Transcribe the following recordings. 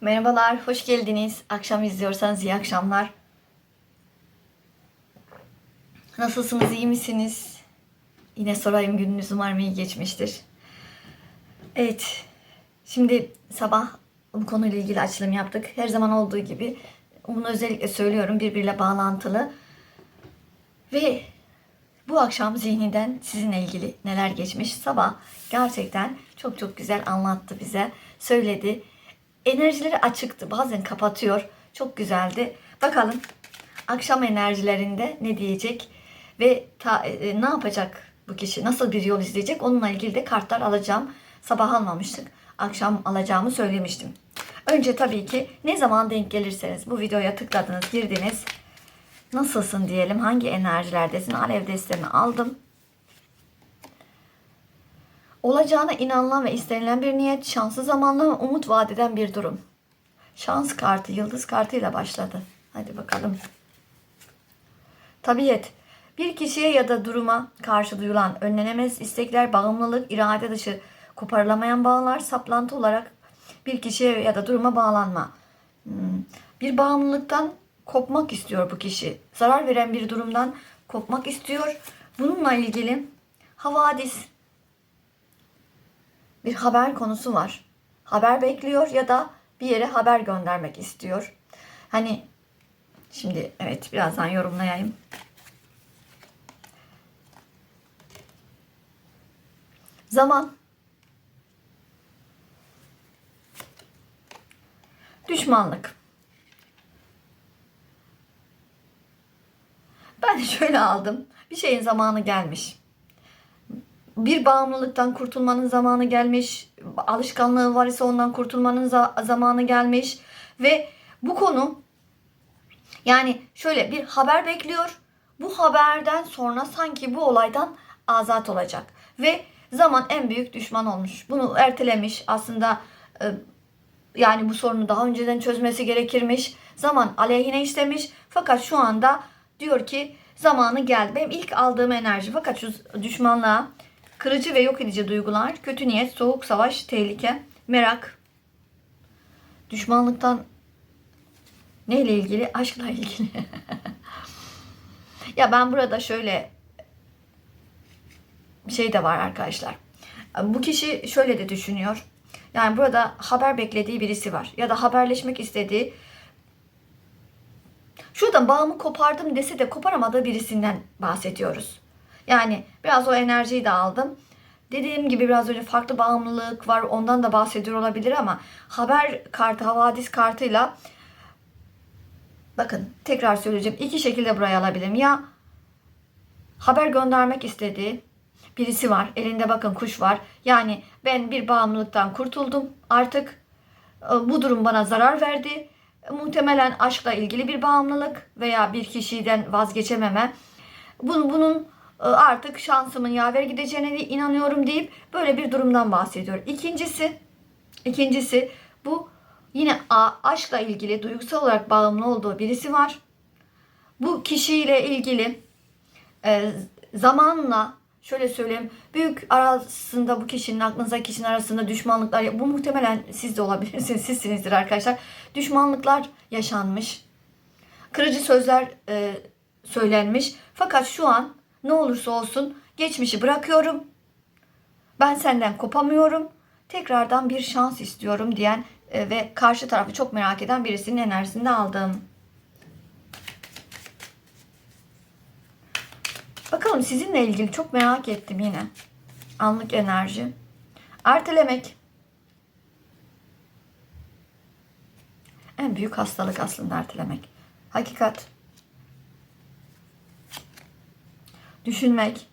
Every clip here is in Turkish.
Merhabalar, hoş geldiniz. Akşam izliyorsanız iyi akşamlar. Nasılsınız, iyi misiniz? Yine sorayım gününüz umarım iyi geçmiştir. Evet, şimdi sabah bu konuyla ilgili açılım yaptık. Her zaman olduğu gibi bunu özellikle söylüyorum birbiriyle bağlantılı. Ve bu akşam zihniden sizinle ilgili neler geçmiş sabah gerçekten çok çok güzel anlattı bize. Söyledi. Enerjileri açıktı. Bazen kapatıyor. Çok güzeldi. Bakalım akşam enerjilerinde ne diyecek ve ta- e, ne yapacak bu kişi? Nasıl bir yol izleyecek? Onunla ilgili de kartlar alacağım. Sabah almamıştık. Akşam alacağımı söylemiştim. Önce tabii ki ne zaman denk gelirseniz bu videoya tıkladınız, girdiniz. Nasılsın diyelim, hangi enerjilerdesin? Alev destemi aldım. Olacağına inanılan ve istenilen bir niyet, şanslı zamanla ve umut vaat eden bir durum. Şans kartı, yıldız kartıyla başladı. Hadi bakalım. Tabiat. Bir kişiye ya da duruma karşı duyulan önlenemez istekler, bağımlılık, irade dışı koparılamayan bağlar, saplantı olarak bir kişiye ya da duruma bağlanma. Hmm. Bir bağımlılıktan kopmak istiyor bu kişi. Zarar veren bir durumdan kopmak istiyor. Bununla ilgili havadis, bir haber konusu var. Haber bekliyor ya da bir yere haber göndermek istiyor. Hani şimdi evet birazdan yorumlayayım. Zaman. Düşmanlık. Ben şöyle aldım. Bir şeyin zamanı gelmiş bir bağımlılıktan kurtulmanın zamanı gelmiş. Alışkanlığı var ise ondan kurtulmanın za- zamanı gelmiş. Ve bu konu yani şöyle bir haber bekliyor. Bu haberden sonra sanki bu olaydan azat olacak. Ve zaman en büyük düşman olmuş. Bunu ertelemiş. Aslında e, yani bu sorunu daha önceden çözmesi gerekirmiş. Zaman aleyhine işlemiş. Fakat şu anda diyor ki zamanı geldi. Benim ilk aldığım enerji fakat şu düşmanlığa Kırıcı ve yok edici duygular, kötü niyet, soğuk savaş, tehlike, merak, düşmanlıktan neyle ilgili? Aşkla ilgili. ya ben burada şöyle bir şey de var arkadaşlar. Bu kişi şöyle de düşünüyor. Yani burada haber beklediği birisi var. Ya da haberleşmek istediği şuradan bağımı kopardım dese de koparamadığı birisinden bahsediyoruz. Yani biraz o enerjiyi de aldım. Dediğim gibi biraz önce farklı bağımlılık var. Ondan da bahsediyor olabilir ama haber kartı, havadis kartıyla bakın tekrar söyleyeceğim. iki şekilde buraya alabilirim. Ya haber göndermek istediği birisi var. Elinde bakın kuş var. Yani ben bir bağımlılıktan kurtuldum. Artık e, bu durum bana zarar verdi. Muhtemelen aşkla ilgili bir bağımlılık veya bir kişiden vazgeçememe. Bunun, bunun artık şansımın yaver gideceğine inanıyorum deyip böyle bir durumdan bahsediyor. İkincisi, ikincisi bu yine aşkla ilgili duygusal olarak bağımlı olduğu birisi var. Bu kişiyle ilgili e, zamanla şöyle söyleyeyim büyük arasında bu kişinin aklınızdaki kişinin arasında düşmanlıklar bu muhtemelen siz de olabilirsiniz sizsinizdir arkadaşlar düşmanlıklar yaşanmış kırıcı sözler e, söylenmiş fakat şu an ne olursa olsun geçmişi bırakıyorum. Ben senden kopamıyorum. Tekrardan bir şans istiyorum diyen e, ve karşı tarafı çok merak eden birisinin enerjisini aldım. Bakalım sizinle ilgili çok merak ettim yine. Anlık enerji. Ertelemek. En büyük hastalık aslında ertelemek. Hakikat. Düşünmek,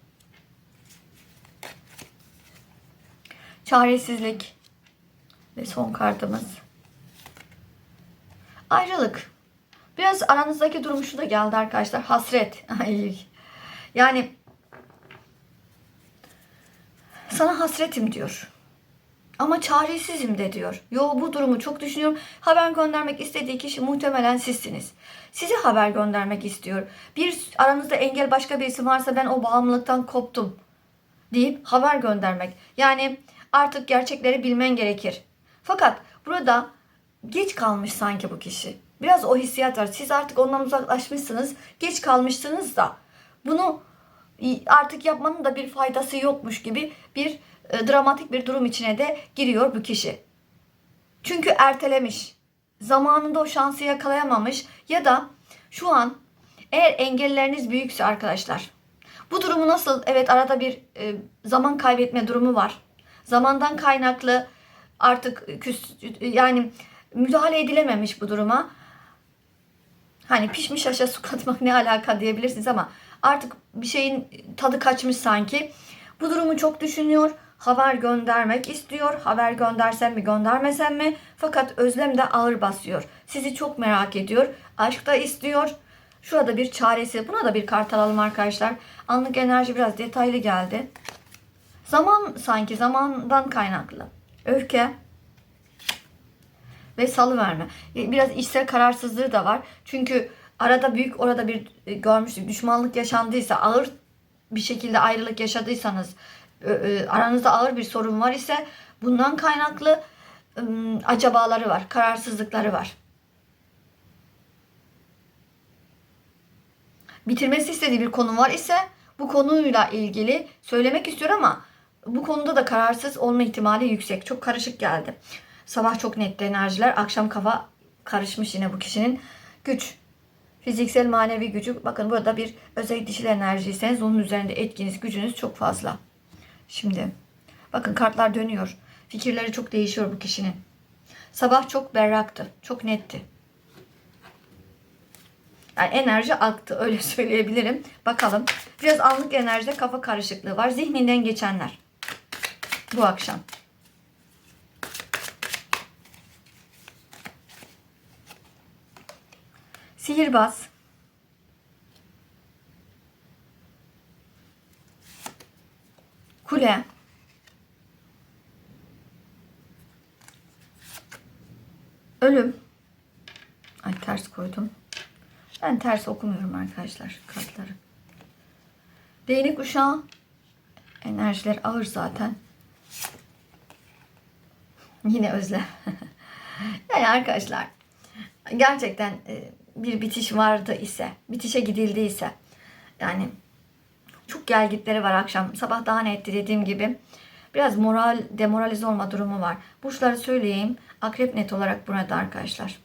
çaresizlik ve son kartımız ayrılık. Biraz aranızdaki durum şu da geldi arkadaşlar. Hasret. Ay. Yani sana hasretim diyor. Ama çaresizim de diyor. Yo bu durumu çok düşünüyorum. Haber göndermek istediği kişi muhtemelen sizsiniz. Size haber göndermek istiyor. Bir aranızda engel başka birisi varsa ben o bağımlılıktan koptum deyip haber göndermek. Yani artık gerçekleri bilmen gerekir. Fakat burada geç kalmış sanki bu kişi. Biraz o hissiyat var. Siz artık ondan uzaklaşmışsınız. Geç kalmışsınız da bunu artık yapmanın da bir faydası yokmuş gibi bir e, dramatik bir durum içine de giriyor bu kişi. Çünkü ertelemiş. Zamanında o şansı yakalayamamış ya da şu an eğer engelleriniz büyükse arkadaşlar bu durumu nasıl evet arada bir e, zaman kaybetme durumu var. Zamandan kaynaklı artık küs, yani müdahale edilememiş bu duruma. Hani pişmiş aşa su katmak ne alaka diyebilirsiniz ama artık bir şeyin tadı kaçmış sanki. Bu durumu çok düşünüyor. Haber göndermek istiyor. Haber göndersem mi göndermesem mi? Fakat özlem de ağır basıyor. Sizi çok merak ediyor. Aşk da istiyor. Şurada bir çaresi. Buna da bir kart alalım arkadaşlar. Anlık enerji biraz detaylı geldi. Zaman sanki zamandan kaynaklı. Öfke ve salı verme. Biraz içsel kararsızlığı da var. Çünkü arada büyük orada bir e, görmüştük. Düşmanlık yaşandıysa, ağır bir şekilde ayrılık yaşadıysanız, aranızda ağır bir sorun var ise bundan kaynaklı acabaları var, kararsızlıkları var. Bitirmesi istediği bir konu var ise bu konuyla ilgili söylemek istiyor ama bu konuda da kararsız olma ihtimali yüksek. Çok karışık geldi. Sabah çok netti enerjiler. Akşam kafa karışmış yine bu kişinin. Güç. Fiziksel manevi gücü. Bakın burada bir özellikle dişil enerjiyseniz onun üzerinde etkiniz, gücünüz çok fazla. Şimdi bakın kartlar dönüyor. Fikirleri çok değişiyor bu kişinin. Sabah çok berraktı. Çok netti. Yani enerji aktı öyle söyleyebilirim. Bakalım. Biraz anlık enerjide kafa karışıklığı var. Zihninden geçenler. Bu akşam. Sihirbaz. Kule. Ölüm. Ay ters koydum. Ben ters okumuyorum arkadaşlar kartları. Değnek uşağı. Enerjiler ağır zaten. Yine özlem. yani arkadaşlar gerçekten e, bir bitiş vardı ise, bitişe gidildiyse yani çok gelgitleri var akşam. Sabah daha netti dediğim gibi. Biraz moral, demoralize olma durumu var. Burçları söyleyeyim. Akrep net olarak burada arkadaşlar.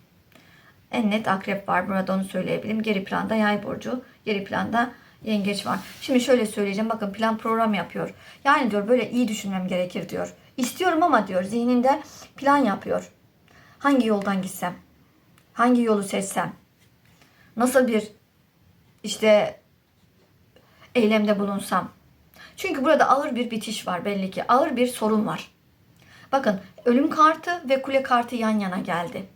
En net akrep var burada onu söyleyebilirim. Geri planda yay burcu, geri planda yengeç var. Şimdi şöyle söyleyeceğim. Bakın plan program yapıyor. Yani diyor böyle iyi düşünmem gerekir diyor. İstiyorum ama diyor zihninde plan yapıyor. Hangi yoldan gitsem? Hangi yolu seçsem? Nasıl bir işte eylemde bulunsam? Çünkü burada ağır bir bitiş var belli ki. Ağır bir sorun var. Bakın ölüm kartı ve kule kartı yan yana geldi.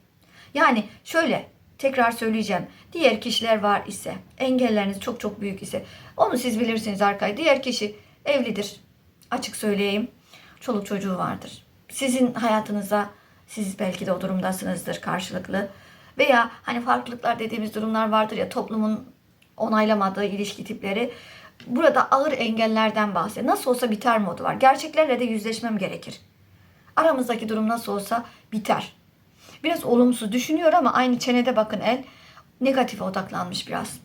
Yani şöyle tekrar söyleyeceğim. Diğer kişiler var ise, engelleriniz çok çok büyük ise onu siz bilirsiniz arkayı. Diğer kişi evlidir. Açık söyleyeyim. Çoluk çocuğu vardır. Sizin hayatınıza siz belki de o durumdasınızdır karşılıklı. Veya hani farklılıklar dediğimiz durumlar vardır ya toplumun onaylamadığı ilişki tipleri. Burada ağır engellerden bahsediyor. Nasıl olsa biter modu var. Gerçeklerle de yüzleşmem gerekir. Aramızdaki durum nasıl olsa biter. Biraz olumsuz düşünüyor ama aynı çenede bakın el negatife odaklanmış biraz.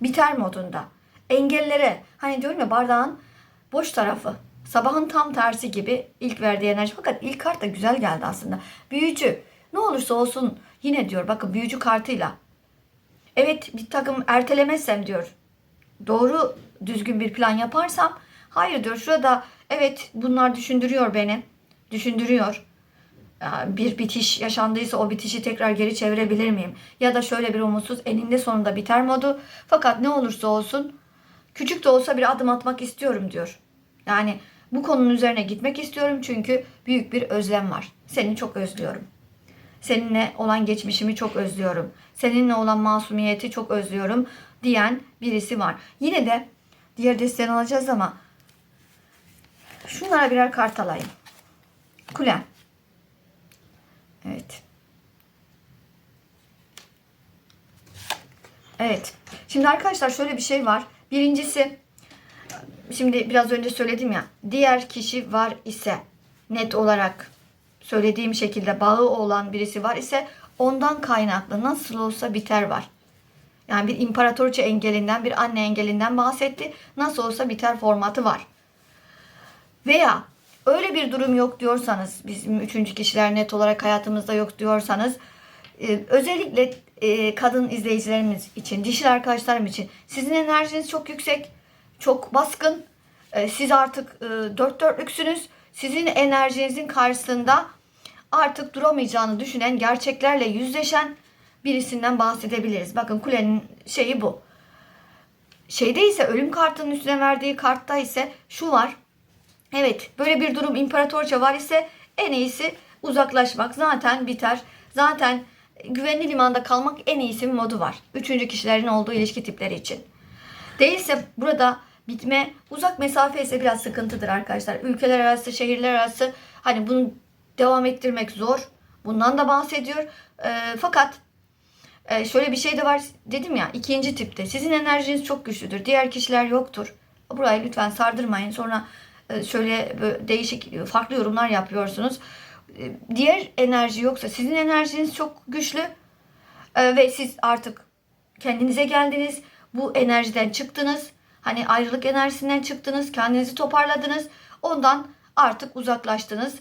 Biter modunda. Engellere hani diyorum ya bardağın boş tarafı. Sabahın tam tersi gibi ilk verdiği enerji. Fakat ilk kart da güzel geldi aslında. Büyücü. Ne olursa olsun yine diyor bakın büyücü kartıyla. Evet bir takım ertelemezsem diyor. Doğru düzgün bir plan yaparsam hayır diyor şurada evet bunlar düşündürüyor beni. Düşündürüyor bir bitiş yaşandıysa o bitişi tekrar geri çevirebilir miyim? Ya da şöyle bir umutsuz eninde sonunda biter modu. Fakat ne olursa olsun küçük de olsa bir adım atmak istiyorum diyor. Yani bu konunun üzerine gitmek istiyorum çünkü büyük bir özlem var. Seni çok özlüyorum. Seninle olan geçmişimi çok özlüyorum. Seninle olan masumiyeti çok özlüyorum diyen birisi var. Yine de diğer desteğini alacağız ama şunlara birer kart alayım. Kulen. Evet. Evet. Şimdi arkadaşlar şöyle bir şey var. Birincisi şimdi biraz önce söyledim ya. Diğer kişi var ise net olarak söylediğim şekilde bağı olan birisi var ise ondan kaynaklı nasıl olsa biter var. Yani bir imparatoriçe engelinden, bir anne engelinden bahsetti. Nasıl olsa biter formatı var. Veya öyle bir durum yok diyorsanız, bizim üçüncü kişiler net olarak hayatımızda yok diyorsanız, e, özellikle e, kadın izleyicilerimiz için, dişil arkadaşlarım için sizin enerjiniz çok yüksek, çok baskın. E, siz artık dört dörtlüksünüz. Sizin enerjinizin karşısında artık duramayacağını düşünen, gerçeklerle yüzleşen birisinden bahsedebiliriz. Bakın kulenin şeyi bu. Şeyde ise ölüm kartının üstüne verdiği kartta ise şu var. Evet böyle bir durum imparatorça var ise en iyisi uzaklaşmak. Zaten biter. Zaten güvenli limanda kalmak en iyisi bir modu var. Üçüncü kişilerin olduğu ilişki tipleri için. Değilse burada bitme uzak mesafe ise biraz sıkıntıdır arkadaşlar. Ülkeler arası, şehirler arası hani bunu devam ettirmek zor. Bundan da bahsediyor. Ee, fakat e, şöyle bir şey de var dedim ya ikinci tipte sizin enerjiniz çok güçlüdür. Diğer kişiler yoktur. Burayı lütfen sardırmayın. Sonra e, şöyle değişik farklı yorumlar yapıyorsunuz. E, Diğer enerji yoksa sizin enerjiniz çok güçlü E, ve siz artık kendinize geldiniz. Bu enerjiden çıktınız. Hani ayrılık enerjisinden çıktınız. Kendinizi toparladınız. Ondan artık uzaklaştınız.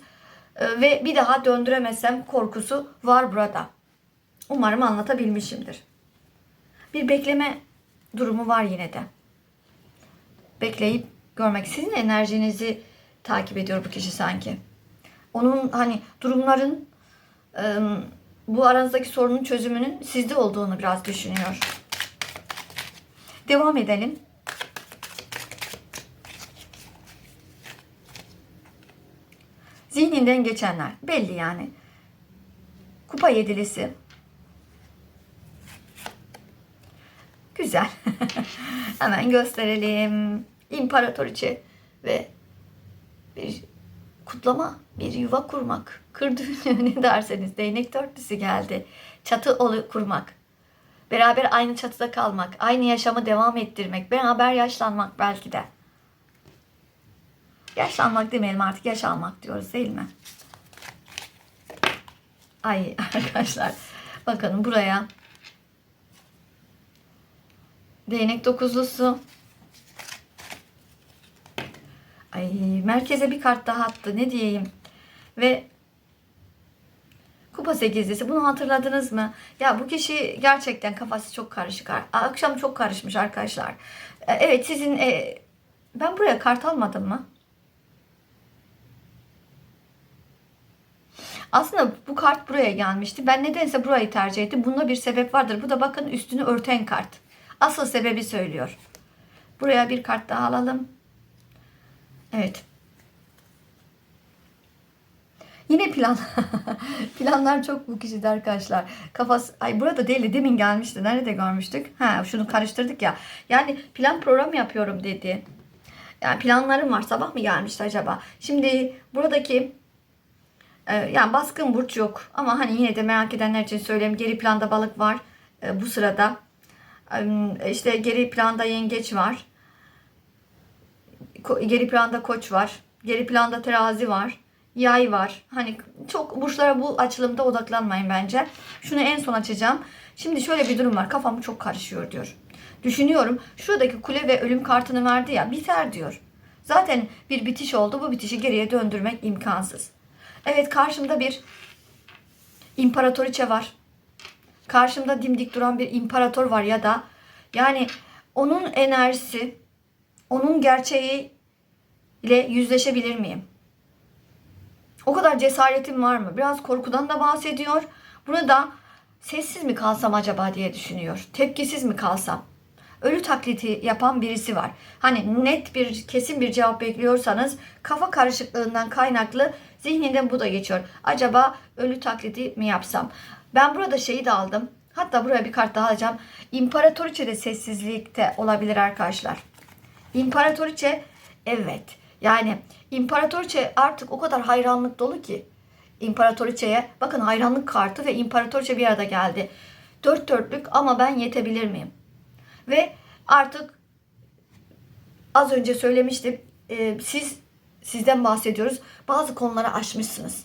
E, Ve bir daha döndüremezsem korkusu var burada. Umarım anlatabilmişimdir. Bir bekleme durumu var yine de. Bekleyip görmek. Sizin enerjinizi takip ediyor bu kişi sanki. Onun hani durumların bu aranızdaki sorunun çözümünün sizde olduğunu biraz düşünüyor. Devam edelim. Zihninden geçenler. Belli yani. Kupa yedilisi. Güzel. Hemen gösterelim. İmparatoriçe ve bir kutlama, bir yuva kurmak. Kır düğünü ne derseniz değnek dörtlüsü geldi. Çatı olu kurmak. Beraber aynı çatıda kalmak, aynı yaşamı devam ettirmek, beraber yaşlanmak belki de. Yaşlanmak demeyelim artık yaş almak diyoruz değil mi? Ay arkadaşlar bakın buraya değnek dokuzlusu Ay merkeze bir kart daha attı ne diyeyim ve Kupa sekizlisi bunu hatırladınız mı? Ya bu kişi gerçekten kafası çok karışık. Akşam çok karışmış arkadaşlar. E, Evet sizin e, ben buraya kart almadım mı? Aslında bu kart buraya gelmişti. Ben nedense burayı tercih ettim. Bunda bir sebep vardır. Bu da bakın üstünü örten kart. Asıl sebebi söylüyor. Buraya bir kart daha alalım. Evet. Yine plan. Planlar çok bu kişide arkadaşlar. Kafası ay burada değil demin gelmişti. Nerede görmüştük? Ha şunu karıştırdık ya. Yani plan program yapıyorum dedi. Yani planlarım var. Sabah mı gelmişti acaba? Şimdi buradaki e, yani baskın burç yok ama hani yine de merak edenler için söyleyeyim. Geri planda balık var e, bu sırada. İşte geri planda yengeç var. Geri planda koç var. Geri planda terazi var. Yay var. Hani çok burçlara bu açılımda odaklanmayın bence. Şunu en son açacağım. Şimdi şöyle bir durum var. Kafam çok karışıyor diyor. Düşünüyorum. Şuradaki kule ve ölüm kartını verdi ya. Biter diyor. Zaten bir bitiş oldu. Bu bitişi geriye döndürmek imkansız. Evet karşımda bir imparatoriçe var. Karşımda dimdik duran bir imparator var ya da yani onun enerjisi, onun gerçeği ile yüzleşebilir miyim? O kadar cesaretim var mı? Biraz korkudan da bahsediyor. Burada sessiz mi kalsam acaba diye düşünüyor. Tepkisiz mi kalsam? Ölü taklidi yapan birisi var. Hani net bir kesin bir cevap bekliyorsanız kafa karışıklığından kaynaklı zihninden bu da geçiyor. Acaba ölü taklidi mi yapsam? Ben burada şeyi de aldım. Hatta buraya bir kart daha alacağım. İmparatoriçe de sessizlikte olabilir arkadaşlar. İmparatoriçe evet. Yani İmparatoriçe artık o kadar hayranlık dolu ki İmparatoriçe'ye bakın hayranlık kartı ve İmparatoriçe bir arada geldi. Dört dörtlük ama ben yetebilir miyim? Ve artık az önce söylemiştim e, siz sizden bahsediyoruz. Bazı konuları aşmışsınız.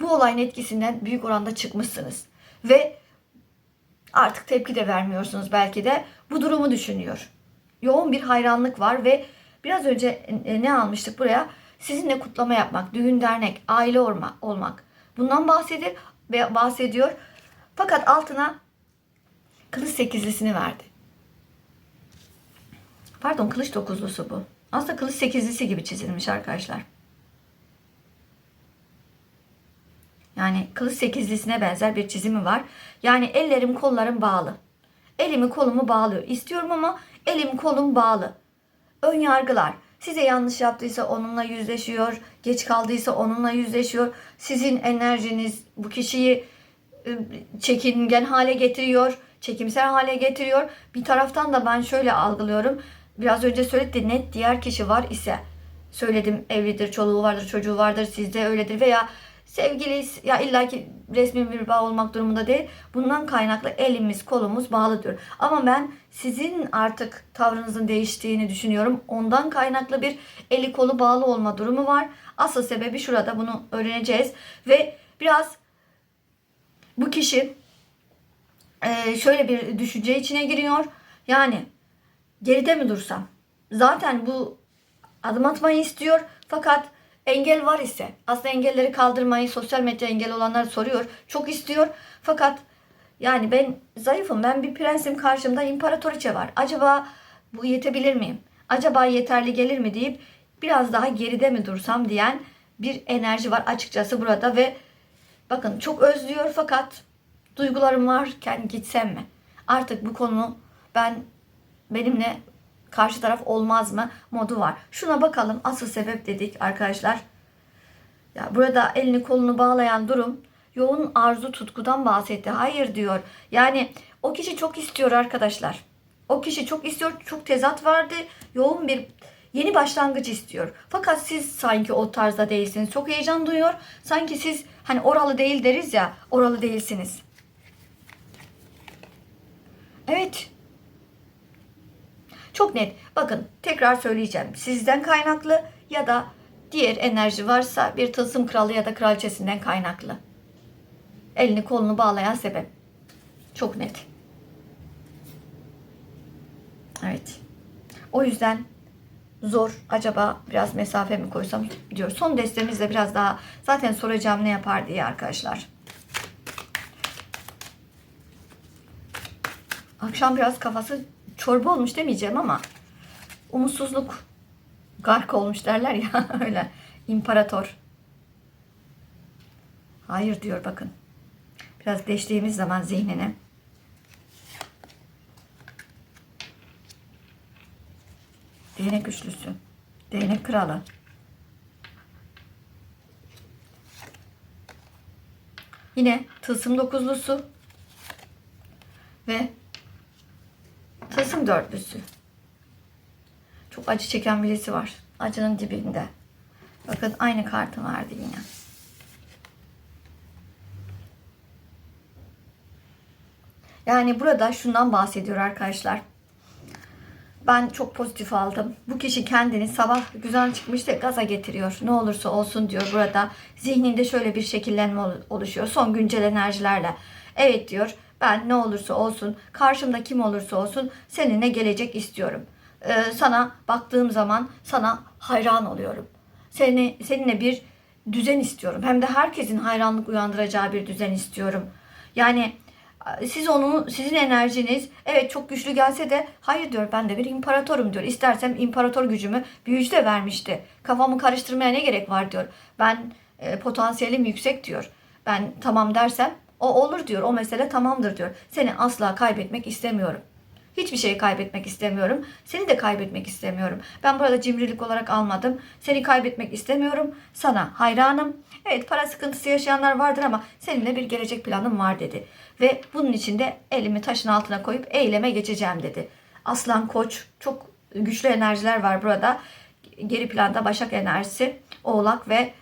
bu olayın etkisinden büyük oranda çıkmışsınız. Ve artık tepki de vermiyorsunuz belki de. Bu durumu düşünüyor. Yoğun bir hayranlık var ve biraz önce e, ne almıştık buraya? Sizinle kutlama yapmak, düğün dernek, aile olma, olmak. Bundan bahsedir ve bahsediyor. Fakat altına kılıç sekizlisini verdi. Pardon kılıç dokuzlusu bu. Aslında kılıç sekizlisi gibi çizilmiş arkadaşlar. Yani kılıç sekizlisine benzer bir çizimi var. Yani ellerim kollarım bağlı. Elimi kolumu bağlıyor. İstiyorum ama elim kolum bağlı. Ön yargılar. Size yanlış yaptıysa onunla yüzleşiyor. Geç kaldıysa onunla yüzleşiyor. Sizin enerjiniz bu kişiyi e, çekingen hale getiriyor. Çekimsel hale getiriyor. Bir taraftan da ben şöyle algılıyorum. Biraz önce söyledi net diğer kişi var ise söyledim evlidir, çoluğu vardır, çocuğu vardır, sizde öyledir veya sevgili ya illaki resmi bir bağ olmak durumunda değil. Bundan kaynaklı elimiz, kolumuz bağlı diyor. Ama ben sizin artık tavrınızın değiştiğini düşünüyorum. Ondan kaynaklı bir eli kolu bağlı olma durumu var. Asıl sebebi şurada bunu öğreneceğiz ve biraz bu kişi e, şöyle bir düşünce içine giriyor. Yani geride mi dursam? Zaten bu adım atmayı istiyor fakat engel var ise aslında engelleri kaldırmayı sosyal medya engel olanlar soruyor. Çok istiyor fakat yani ben zayıfım ben bir prensim karşımda imparatoriçe var. Acaba bu yetebilir miyim? Acaba yeterli gelir mi deyip biraz daha geride mi dursam diyen bir enerji var açıkçası burada ve bakın çok özlüyor fakat duygularım varken gitsem mi? Artık bu konu ben benimle karşı taraf olmaz mı modu var. Şuna bakalım asıl sebep dedik arkadaşlar. Ya burada elini kolunu bağlayan durum yoğun arzu tutkudan bahsetti. Hayır diyor. Yani o kişi çok istiyor arkadaşlar. O kişi çok istiyor. Çok tezat vardı. Yoğun bir yeni başlangıç istiyor. Fakat siz sanki o tarzda değilsiniz. Çok heyecan duyuyor. Sanki siz hani oralı değil deriz ya. Oralı değilsiniz. Evet. Çok net. Bakın tekrar söyleyeceğim. Sizden kaynaklı ya da diğer enerji varsa bir tılsım kralı ya da kraliçesinden kaynaklı. Elini kolunu bağlayan sebep. Çok net. Evet. O yüzden zor. Acaba biraz mesafe mi koysam diyor. Son destemizde biraz daha zaten soracağım ne yapar diye arkadaşlar. Akşam biraz kafası çorba olmuş demeyeceğim ama umutsuzluk gark olmuş derler ya öyle. İmparator. Hayır diyor bakın. Biraz deştiğimiz zaman zihnine. Değnek üçlüsü. Değnek kralı. Yine tılsım dokuzlusu ve tılsım dörtlüsü. Çok acı çeken birisi var. Acının dibinde. Bakın aynı kartı verdi yine. Yani burada şundan bahsediyor arkadaşlar. Ben çok pozitif aldım. Bu kişi kendini sabah güzel çıkmış da gaza getiriyor. Ne olursa olsun diyor burada. Zihninde şöyle bir şekillenme oluşuyor. Son güncel enerjilerle. Evet diyor. Ben ne olursa olsun, karşımda kim olursa olsun seninle gelecek istiyorum. Ee, sana baktığım zaman sana hayran oluyorum. Seni seninle bir düzen istiyorum. Hem de herkesin hayranlık uyandıracağı bir düzen istiyorum. Yani siz onu sizin enerjiniz evet çok güçlü gelse de hayır diyor ben de bir imparatorum diyor. İstersem imparator gücümü büyücü de vermişti. Kafamı karıştırmaya ne gerek var diyor. Ben e, potansiyelim yüksek diyor. Ben tamam dersem o olur diyor. O mesele tamamdır diyor. Seni asla kaybetmek istemiyorum. Hiçbir şey kaybetmek istemiyorum. Seni de kaybetmek istemiyorum. Ben burada cimrilik olarak almadım. Seni kaybetmek istemiyorum. Sana hayranım. Evet para sıkıntısı yaşayanlar vardır ama seninle bir gelecek planım var dedi. Ve bunun için de elimi taşın altına koyup eyleme geçeceğim dedi. Aslan koç çok güçlü enerjiler var burada. Geri planda Başak enerjisi, Oğlak ve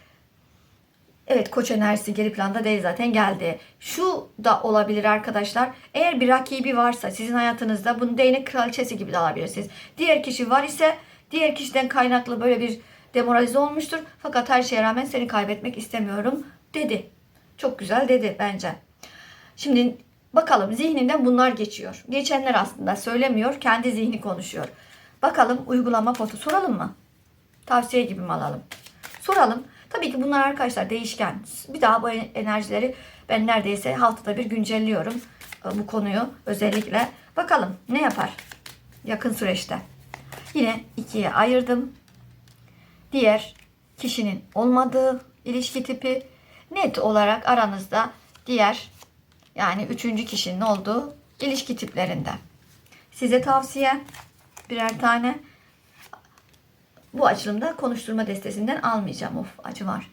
Evet koç enerjisi geri planda değil zaten geldi. Şu da olabilir arkadaşlar. Eğer bir rakibi varsa sizin hayatınızda bunu değnek kraliçesi gibi de alabilirsiniz. Diğer kişi var ise diğer kişiden kaynaklı böyle bir demoralize olmuştur. Fakat her şeye rağmen seni kaybetmek istemiyorum dedi. Çok güzel dedi bence. Şimdi bakalım zihninden bunlar geçiyor. Geçenler aslında söylemiyor. Kendi zihni konuşuyor. Bakalım uygulama potu soralım mı? Tavsiye gibi mi alalım? Soralım. Tabii ki bunlar arkadaşlar değişken. Bir daha bu enerjileri ben neredeyse haftada bir güncelliyorum e, bu konuyu özellikle. Bakalım ne yapar yakın süreçte. Yine ikiye ayırdım. Diğer kişinin olmadığı ilişki tipi net olarak aranızda diğer yani üçüncü kişinin olduğu ilişki tiplerinde. Size tavsiye birer tane bu açılımda konuşturma destesinden almayacağım. Of acı var.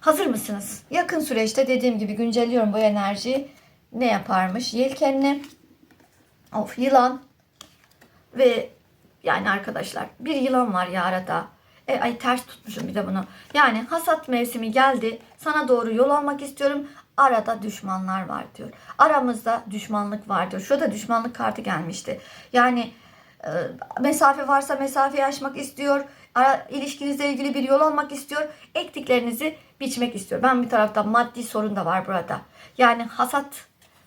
Hazır mısınız? Yakın süreçte dediğim gibi güncelliyorum bu enerjiyi. Ne yaparmış? Yelkenli, of yılan ve yani arkadaşlar bir yılan var ya arada. E, ay ters tutmuşum bir de bunu. Yani hasat mevsimi geldi. Sana doğru yol almak istiyorum. Arada düşmanlar var diyor. Aramızda düşmanlık var diyor. Şurada düşmanlık kartı gelmişti. Yani e, mesafe varsa mesafeyi aşmak istiyor. Ara, ilişkinizle ilgili bir yol almak istiyor. Ektiklerinizi biçmek istiyor. Ben bir taraftan maddi sorun da var burada. Yani hasat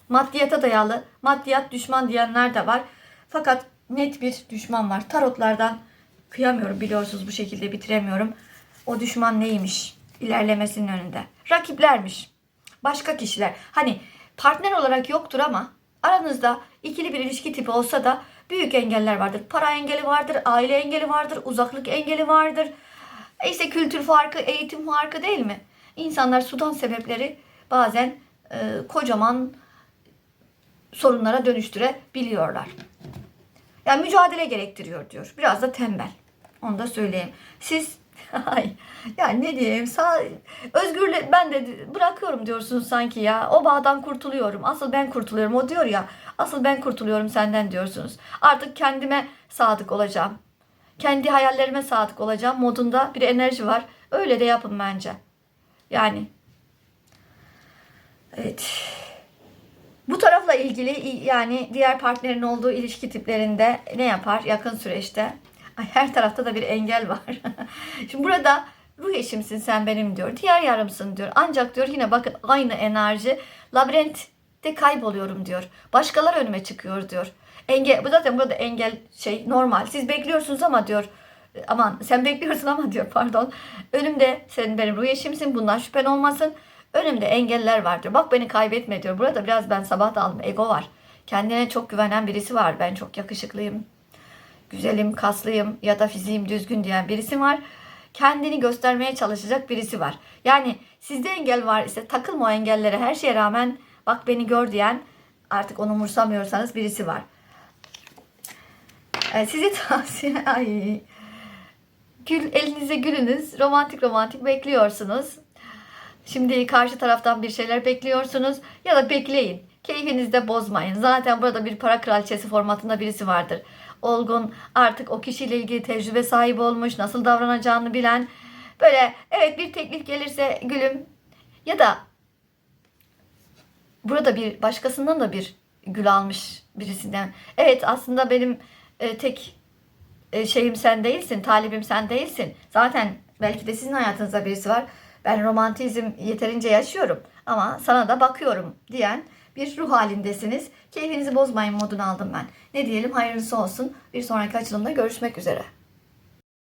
maddiyata dayalı, maddiyat düşman diyenler de var. Fakat net bir düşman var. Tarotlardan kıyamıyorum biliyorsunuz bu şekilde bitiremiyorum. O düşman neymiş? İlerlemesinin önünde. Rakiplermiş. Başka kişiler. Hani partner olarak yoktur ama aranızda ikili bir ilişki tipi olsa da büyük engeller vardır. Para engeli vardır, aile engeli vardır, uzaklık engeli vardır. E kültür farkı, eğitim farkı değil mi? İnsanlar sudan sebepleri bazen e, kocaman sorunlara dönüştürebiliyorlar. Yani mücadele gerektiriyor diyor. Biraz da tembel. Onu da söyleyeyim. Siz ay yani ne diyeyim sağ özgürle ben de bırakıyorum diyorsunuz sanki ya. O bağdan kurtuluyorum. Asıl ben kurtuluyorum. O diyor ya. Asıl ben kurtuluyorum senden diyorsunuz. Artık kendime sadık olacağım. Kendi hayallerime sadık olacağım modunda bir enerji var. Öyle de yapın bence. Yani Evet. Bu tarafla ilgili yani diğer partnerin olduğu ilişki tiplerinde ne yapar yakın süreçte? Ay, her tarafta da bir engel var. Şimdi burada ruh eşimsin sen benim diyor. Diğer yarımsın diyor. Ancak diyor yine bakın aynı enerji labirentte kayboluyorum diyor. Başkalar önüme çıkıyor diyor. Engel, bu zaten burada engel şey normal. Siz bekliyorsunuz ama diyor aman sen bekliyorsun ama diyor pardon. Önümde senin benim ruh eşimsin bundan şüphen olmasın. Önümde engeller var diyor. Bak beni kaybetme diyor. Burada biraz ben sabah da aldım. Ego var. Kendine çok güvenen birisi var. Ben çok yakışıklıyım. Güzelim, kaslıyım ya da fiziğim düzgün diyen birisi var. Kendini göstermeye çalışacak birisi var. Yani sizde engel var ise takılma o engellere her şeye rağmen bak beni gör diyen artık onu umursamıyorsanız birisi var. Ee, sizi tavsiye ay gül elinize gülünüz romantik romantik bekliyorsunuz. Şimdi karşı taraftan bir şeyler bekliyorsunuz ya da bekleyin. Keyfinizi de bozmayın. Zaten burada bir para kraliçesi formatında birisi vardır. Olgun, artık o kişiyle ilgili tecrübe sahibi olmuş, nasıl davranacağını bilen. Böyle evet bir teklif gelirse gülüm ya da burada bir başkasından da bir gül almış birisinden. Evet aslında benim e, tek e, şeyim sen değilsin, talibim sen değilsin. Zaten belki de sizin hayatınızda birisi var. Ben romantizm yeterince yaşıyorum ama sana da bakıyorum diyen bir ruh halindesiniz. Keyfinizi bozmayın modunu aldım ben. Ne diyelim hayırlısı olsun. Bir sonraki açılımda görüşmek üzere.